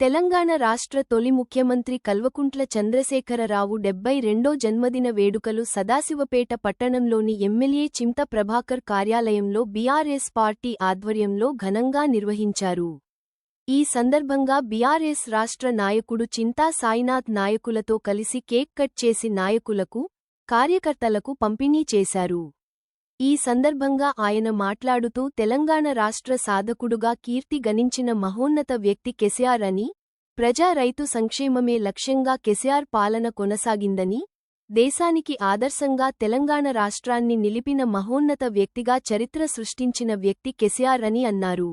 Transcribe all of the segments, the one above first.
తెలంగాణ రాష్ట్ర తొలి ముఖ్యమంత్రి కల్వకుంట్ల చంద్రశేఖరరావు డెబ్బై రెండో జన్మదిన వేడుకలు సదాశివపేట పట్టణంలోని ఎమ్మెల్యే చింత ప్రభాకర్ కార్యాలయంలో బీఆర్ఎస్ పార్టీ ఆధ్వర్యంలో ఘనంగా నిర్వహించారు. ఈ సందర్భంగా బీఆర్ఎస్ రాష్ట్ర నాయకుడు చింతా సాయినాథ్ నాయకులతో కలిసి కేక్ కట్ చేసి నాయకులకు కార్యకర్తలకు పంపిణీ చేశారు. ఈ సందర్భంగా ఆయన మాట్లాడుతూ తెలంగాణ రాష్ట్ర సాధకుడుగా కీర్తి గణించిన మహోన్నత వ్యక్తి కెసిఆర్ అని ప్రజా రైతు సంక్షేమమే లక్ష్యంగా కెసిఆర్ పాలన కొనసాగిందని దేశానికి ఆదర్శంగా తెలంగాణ రాష్ట్రాన్ని నిలిపిన మహోన్నత వ్యక్తిగా చరిత్ర సృష్టించిన వ్యక్తి కెసిఆర్ అని అన్నారు.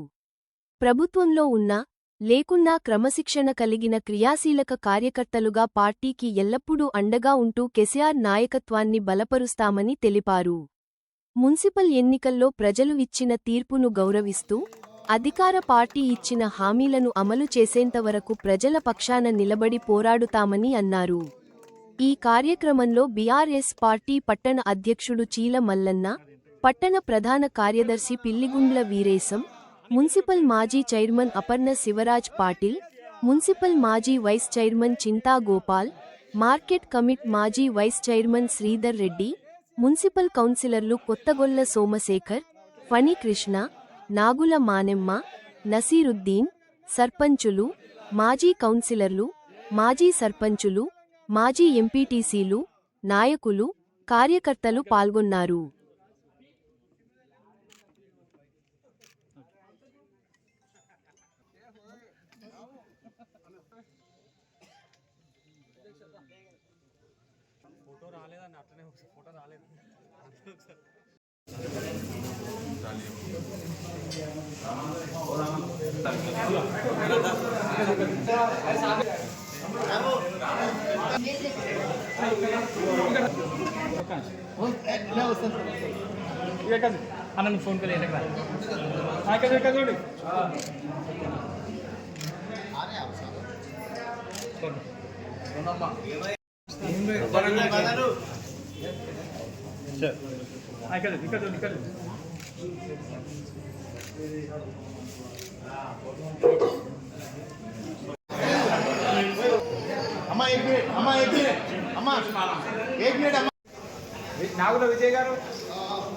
ప్రభుత్వంలో ఉన్నా లేకున్నా క్రమశిక్షణ కలిగిన క్రియాశీలక కార్యకర్తలుగా పార్టీకి ఎల్లప్పుడూ అండగా ఉంటూ కెసిఆర్ నాయకత్వాన్ని బలపరుస్తామని తెలిపారు. మున్సిపల్ ఎన్నికల్లో ప్రజలు ఇచ్చిన తీర్పును గౌరవిస్తూ అధికార పార్టీ ఇచ్చిన హామీలను అమలు చేసేంతవరకు ప్రజల పక్షాన నిలబడి పోరాడుతామని అన్నారు. ఈ కార్యక్రమంలో బీఆర్ఎస్ పార్టీ పట్టణ అధ్యక్షుడు చీల మల్లన్న పట్టణ ప్రధాన కార్యదర్శి పిల్లిగుండ్ల వీరేశం మున్సిపల్ మాజీ చైర్మన్ అపర్ణ శివరాజ్ పాటిల్ మున్సిపల్ మాజీ vice chairman Chinta Gopal market committee మాజీ vice chairman Sridhar Reddy municipal కౌన్సిలర్లు కొత్తగొల్ల సోమశేఖర్ ఫణి కృష్ణ నాగుల మానెమ్మ నసీరుద్దీన్ సర్పంచులు మాజీ కౌన్సిలర్లు మాజీ సర్పంచులు మాజీ ఎంపీటీసీలు నాయకులు కార్యకర్తలు పాల్గొన్నారు. రాలేదండి అట్లనే ఒకసారి ఫోటో రాలేదు. అన్న ఫోన్ పేలు ఎక్కడ? ఇక్కడ చూడు. ఇక్కడ ఇక్కడ ఇక్కడ అమ్మా ఏ ప్లేట్ అమ్మా ఏ ప్లేట్ అమ్మా ఏ ప్లేట్ అమ్మా నాగుల విజయ్ గారు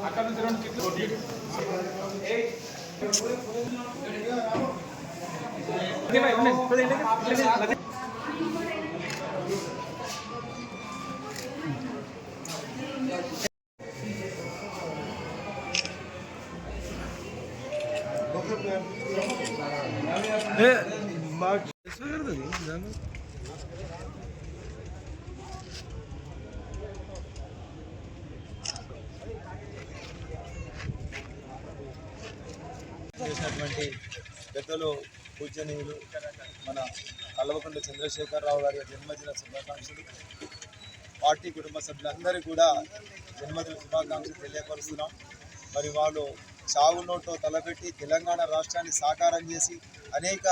అక్కడ నుంచి రెండు కిట్లు ఉన్నాయి చేసినటువంటి పెద్దలు పూజనీయులు మన కల్వకుంట్ల చంద్రశేఖరరావు గారి జన్మదిన శుభాకాంక్షలు. పార్టీ కుటుంబ సభ్యులందరికీ కూడా జన్మదిన శుభాకాంక్షలు తెలియపరుస్తున్నాం. మరి వాళ్ళు చావు నోట్లో తలపెట్టి తెలంగాణ రాష్ట్రాన్ని సాకారం చేసి అనేక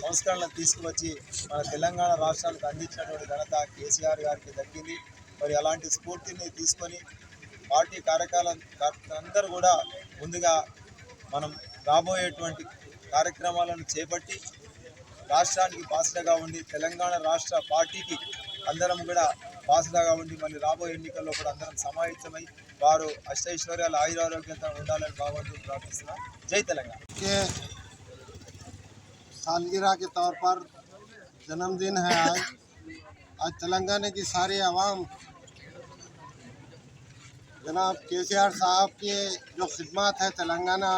సంస్కరణలు తీసుకువచ్చి మన తెలంగాణ రాష్ట్రానికి అందించినటువంటి ఘనత కేసీఆర్ గారికి దక్కింది. మరి అలాంటి స్ఫూర్తిని తీసుకొని పార్టీ కార్యకాల అందరూ కూడా ముందుగా మనం రాబోయేటువంటి కార్యక్రమాలను చేపట్టి రాష్ట్రానికి బాసటగా ఉండి తెలంగాణ రాష్ట్ర పార్టీకి అందరం కూడా బాసటగా ఉండి మళ్ళీ రాబోయే ఎన్నికల్లో కూడా అందరం సమాహితమై వారు అష్టైశ్వర్యాలు ఆయురారోగ్యంతో ఉండాలని బాగుంటుంది ప్రార్థిస్తున్నాం. జై తెలంగాణ. सालगिरह के तौर पर जन्मदिन है आज। आज तेलंगाना की सारी आवाम, जनाब के सी आर साहब के जो खिदमत है तेलंगाना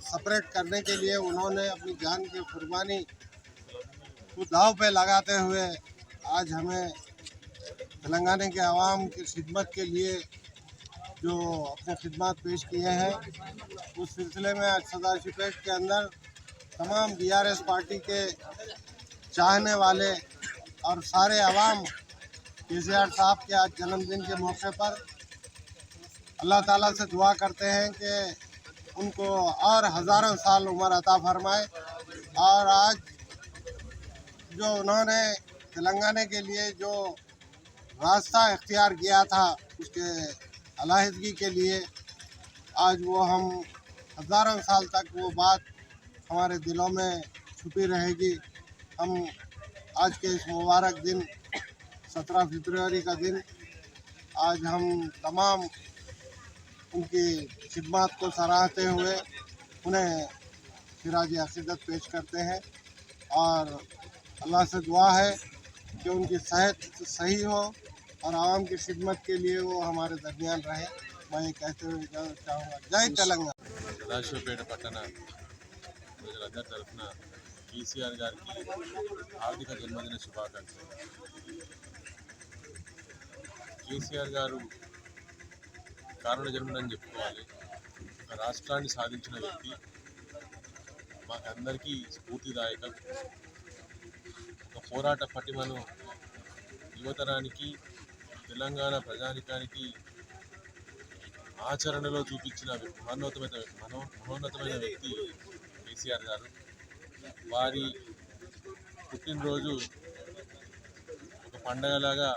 सेपरेट करने के लिए, उन्होंने अपनी जान की कुर्बानी को दाव पे लगाते हुए आज हमें तेलंगाना के आवाम की खिदमत के लिए जो अपने खिदमत पेश किए हैं, उस सिलसिले में आज सदाशिवपेट के अंदर तमाम बीआरएस पार्टी के चाहने वाले और सारे आवाम के साहब के आज जन्मदिन के मौके पर अल्लाह ताला से दुआ करते हैं कि उनको और हज़ारों साल उम्र अता फरमाए। और आज जो उन्होंने तेलंगाना के लिए जो रास्ता इख्तियार किया था उसके अलाहदगी के लिए, आज वो हम हज़ारों साल तक वो बात हमारे दिलों में छुपी रहेगी। हम आज के इस मुबारक दिन 17 फरवरी का दिन, आज हम तमाम उनकी खिदमत को सराहते हुए उन्हें फिराज अकीदत पेश करते हैं और अल्लाह से दुआ है कि उनकी सेहत सही हो और आवाम की खिदमत के लिए वो हमारे दरमियान रहे। मैं कहते हुए चाहूँगा। जय तेलंगाना। ప్రజలందరి తరఫున కేసీఆర్ గారికి ఆర్థిక జన్మదిన శుభాకాంక్షలు. కేసీఆర్ గారు కారణ జన్మని చెప్పుకోవాలి. ఒక రాష్ట్రాన్ని సాధించిన వ్యక్తి. మాకందరికీ స్ఫూర్తిదాయకం. ఒక పోరాట పటిమను యువతరానికి తెలంగాణ ప్రజానికానికి ఆచరణలో చూపించిన మహోన్నతమైన మహో మహోన్నతమైన వ్యక్తి కేసీఆర్ గారు వారి పుట్టినరోజు ఒక పండగలాగా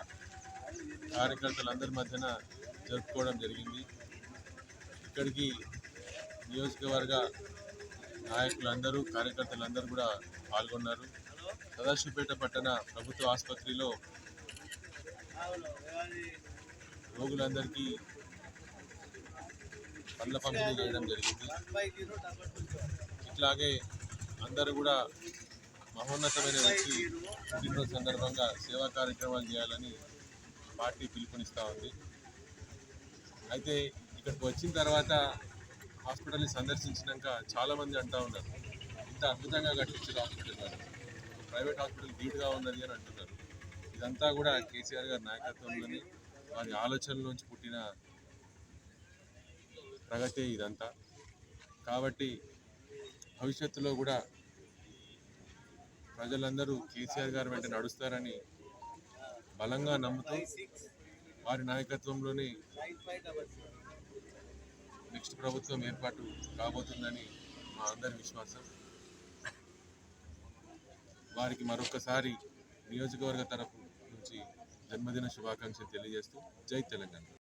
కార్యకర్తలందరి మధ్యన జరుపుకోవడం జరిగింది. ఇక్కడికి నియోజకవర్గ నాయకులందరూ కార్యకర్తలందరూ కూడా పాల్గొన్నారు. సదాశివపేట పట్టణ ప్రభుత్వ ఆసుపత్రిలో రోగులందరికీ పండ్ల పంపిణీ చేయడం జరిగింది. ఇట్లాగే అందరూ కూడా మహోన్నతమైన వ్యక్తి పుట్టినరోజు సందర్భంగా సేవా కార్యక్రమాలు చేయాలని పార్టీ పిలుపునిస్తూ ఉంది. అయితే ఇక్కడికి వచ్చిన తర్వాత హాస్పిటల్ని సందర్శించినాక చాలామంది అంటూ ఉన్నారు ఇంత అద్భుతంగా కట్టించారు హాస్పిటల్ గారు ప్రైవేట్ హాస్పిటల్ ధీటుగా ఉన్నది అని అంటున్నారు. ఇదంతా కూడా కేసీఆర్ గారి నాయకత్వంలోని వారి ఆలోచనల నుంచి పుట్టిన ప్రగతే ఇదంతా. కాబట్టి భవిష్యత్తులో కూడా ప్రజలందరూ కేసీఆర్ గారి వెంట నడుస్తారని బలంగా నమ్ముతూ వారి నాయకత్వంలోనే నెక్స్ట్ ప్రభుత్వం ఏర్పాటు కాబోతుందని మా అందరి విశ్వాసం. వారికి మరొకసారి నియోజకవర్గ తరపు నుంచి జన్మదిన శుభాకాంక్షలు తెలియజేస్తూ జై తెలంగాణ.